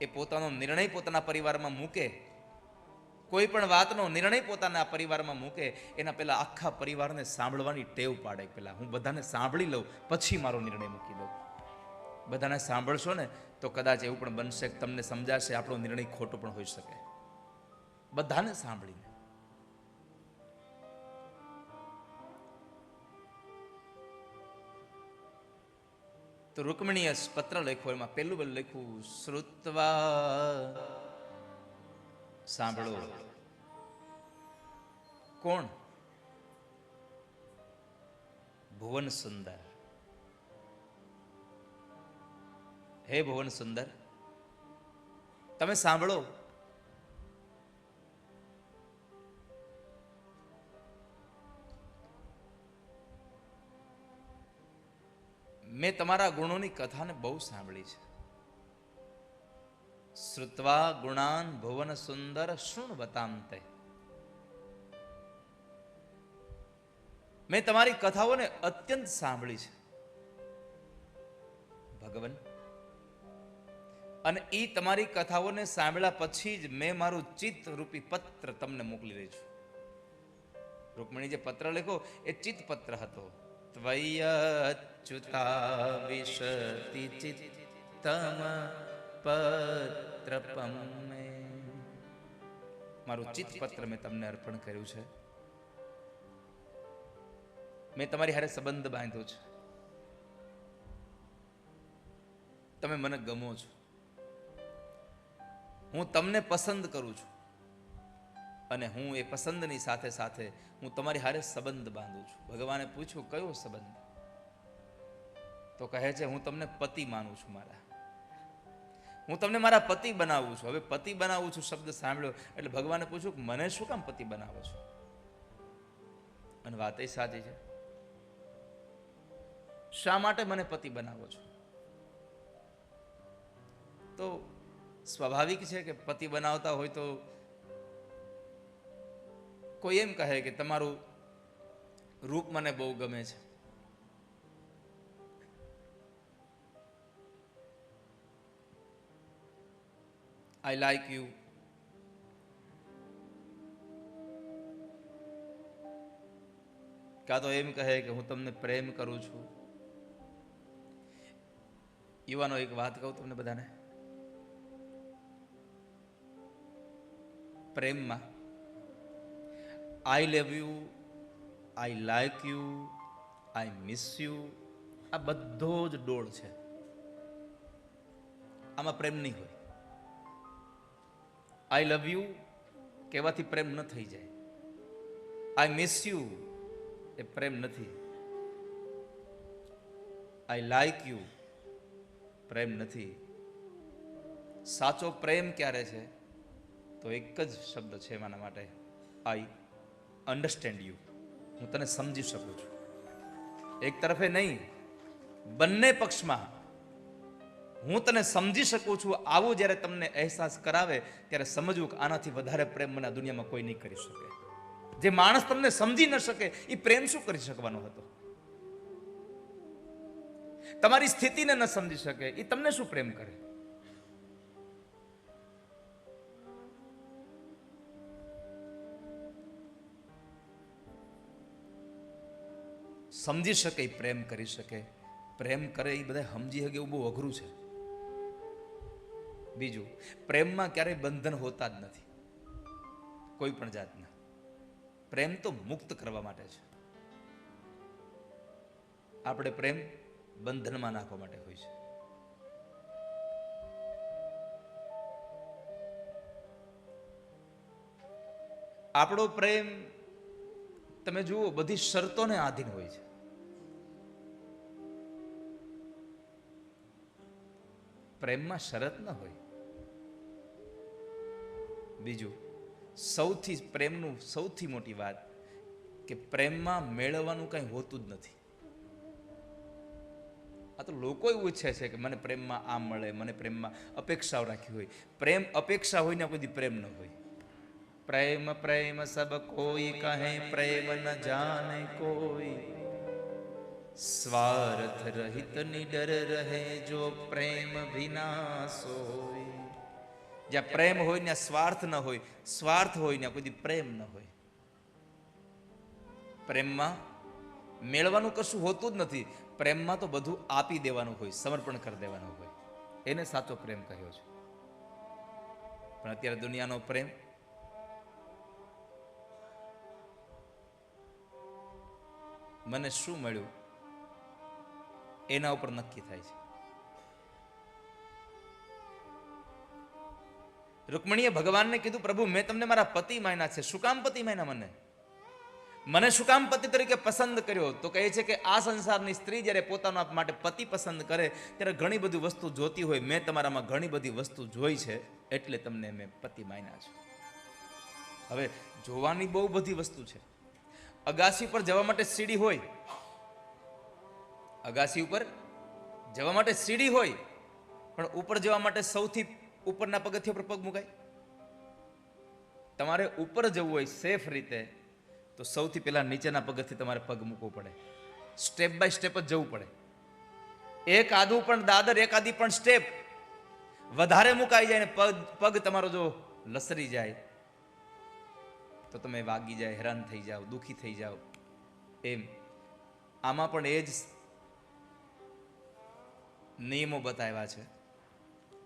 એ પોતાનો નિર્ણય પોતાના પરિવારમાં મૂકે, કોઈ પણ વાતનો નિર્ણય પોતાના પરિવારમાં મૂકે, એના પહેલાં આખા પરિવારને સાંભળવાની ટેવ પાડે. પહેલાં હું બધાને સાંભળી લઉં, પછી મારો નિર્ણય મૂકી દઉં. બધાને સાંભળશો ને, તો કદાચ એવું પણ બનશે તમને સમજાશે આપણો નિર્ણય ખોટો પણ હોઈ શકે. બધાને સાંભળીને. તો રૂકમણીએ પત્ર લખ્યો, એમાં પહેલું બધું લખ્યું, શ્રુતવા સાંભળો. કોણ? ભુવન સુંદર હે ભુવન સુંદર તમે સાંભળો. મેં તમારા ગુણોની કથાને બહુ સાંભળી છે. શ્રુત્વા ગુણાન ભુવન સુંદર શૃણવતામ તે મેં તમારી કથાઓને અત્યંત સાંભળી છે. ભગવન, અને એ તમારી કથાઓને સાંભળ્યા પછી જ મેં મારું ચિત્ત રૂપી પત્ર તમને મોકલી રહી છું. રૂકમણી જે પત્ર લખો એ ચિત્ત પત્ર હતો. ચિત્તમ પત્રપમ મે મારું ચિત્ત પત્ર મેં તમને અર્પણ કર્યું છે મેં તમારી હારે સંબંધ બાંધ્યો છે તમે મને ગમો છો હું તમને પસંદ કરું છું અને હું એ પસંદની સાથે સાથે હું તમારી હારે સંબંધ બાંધું છું. ભગવાને પૂછ્યું, કયો સંબંધ? તો કહે છે, હું તમને પતિ માનું છું મારા. હું તમને મારા પતિ બનાવું છું. હવે પતિ બનાવું છું શબ્દ સાંભળ્યો, એટલે ભગવાને પૂછ્યું કે મને શું કામ પતિ બનાવો છો? અને વાત એ સાચી છે. શા માટે મને પતિ બનાવો છો? તો સ્વાભાવિક છે કે પતિ બનાવતા હોય તો કોઈ એમ કહે કે તમારું રૂપ મને બહુ ગમે છે. આઈ લાઈક યુ કાં તો એમ કહે કે હું તમને પ્રેમ કરું છું. યુવાનો, એક વાત કહું તમને બધાને? પ્રેમમાં I love you I like you I miss you આ બધો જ ડોળ છે. આમાં પ્રેમ નહીં હોય. આઈ લવ યુ કહેવાથી પ્રેમ ન થઈ જાય. આઈ મિસ યુ એ પ્રેમ નથી. આઈ લાઈક યુ પ્રેમ નથી. સાચો પ્રેમ ક્યારે છે? તો એક જ શબ્દ છે એમાંના માટે. આઈ અન્ડરસ્ટેન્ડ યુ હું તને સમજી શકું છું. એક તરફે નહીં, બંને પક્ષમાં હું તને સમજી શકું છું, આવું જ્યારે તમને અહેસાસ કરાવે, ત્યારે સમજવું કે આનાથી વધારે પ્રેમ મને દુનિયામાં કોઈ નહીં કરી શકે. જે માણસ તમને સમજી ન શકે એ પ્રેમ શું કરી શકવાનો હતો? તમારી સ્થિતિને ન સમજી શકે એ તમને શું પ્રેમ કરે? સમજી શકે એ પ્રેમ કરી શકે. પ્રેમ કરે એ બધા સમજી શકે એવું બહુ અઘરું છે. બીજું, પ્રેમમાં ક્યારેય બંધન હોતા જ નથી. કોઈ પણ જાતના. પ્રેમ તો મુક્ત કરવા માટે છે. આપણે પ્રેમ બંધનમાં નાખવા માટે હોય છે. આપણો પ્રેમ, તમે જુઓ, બધી શરતોને આધીન હોય છે. પ્રેમમાં શરત ન હોય. બીજું, સૌથી પ્રેમનું સૌથી મોટી વાત કે પ્રેમમાં મેળવવાનું કંઈ હોતું જ નથી. આ તો લોકો એવું ઈચ્છે છે કે મને પ્રેમમાં આમ મળે, મને પ્રેમમાં અપેક્ષાઓ રાખી હોય. પ્રેમ અપેક્ષા હોય ને કોઈ પ્રેમ ન હોય. પ્રેમ પ્રેમ સબ કોઈ કહે, પ્રેમ ન જાને કોઈ. સ્વાર્થ રહિત નિડર રહે જો પ્રેમ વિના સોય જ્યાં પ્રેમ હોય, ત્યાં સ્વાર્થ ન હોય. સ્વાર્થ હોય, ત્યાં કોઈ પ્રેમ ન હોય. પ્રેમમાં મેળવાનું કશું હોતું જ નથી. પ્રેમમાં તો બધું આપી દેવાનું હોય, સમર્પણ કરી દેવાનું હોય. એને સાચો પ્રેમ કહ્યો છે. પણ અત્યારે દુનિયાનો પ્રેમ મને શું મળ્યું? એના ઉપર નક્કી થાય છે. રૂકમણીએ ભગવાનને કીધું, પ્રભુ, મેં તમને મારા પતિ માયના છે. શું કામ પતિ માયના મને? મને શું કામ પતિ તરીકે પસંદ કર્યો? તો કહે છે કે, આ સંસારની સ્ત્રી જ્યારે પોતાના માટે પતિ પસંદ કરે, ત્યારે ઘણી બધી વસ્તુ જોતી હોય. મેં તમારામાં ઘણી બધી વસ્તુ જોઈ છે, એટલે તમને મેં પતિ માયના છે. હવે જોવાની બહુ બધી વસ્તુ છે. અગાસી પર જવા માટે સીડી હોય અગાસી ઉપર જવા માટે સીડી હોય, પણ ઉપર જવા માટે સૌથી ઉપરના પગથિયા પર પગ મુકાય. તમારે ઉપર જવું હોય સેફ રીતે, તો સૌથી પહેલા નીચેના પગથી તમારે પગ મૂકવો પડે. સ્ટેપ બાય સ્ટેપ જ જવું પડે. એક આદું પણ દાદર, એક આદી પણ સ્ટેપ. વધારે મુકાઈ જાય ને પગ પગ તમારો જો લસરી જાય, તો તમે વાગી જાય, હેરાન થઈ જાઓ, દુખી થઈ જાઓ. એમ. આમાં પણ એ જ નિયમો બતાવ્યા છે.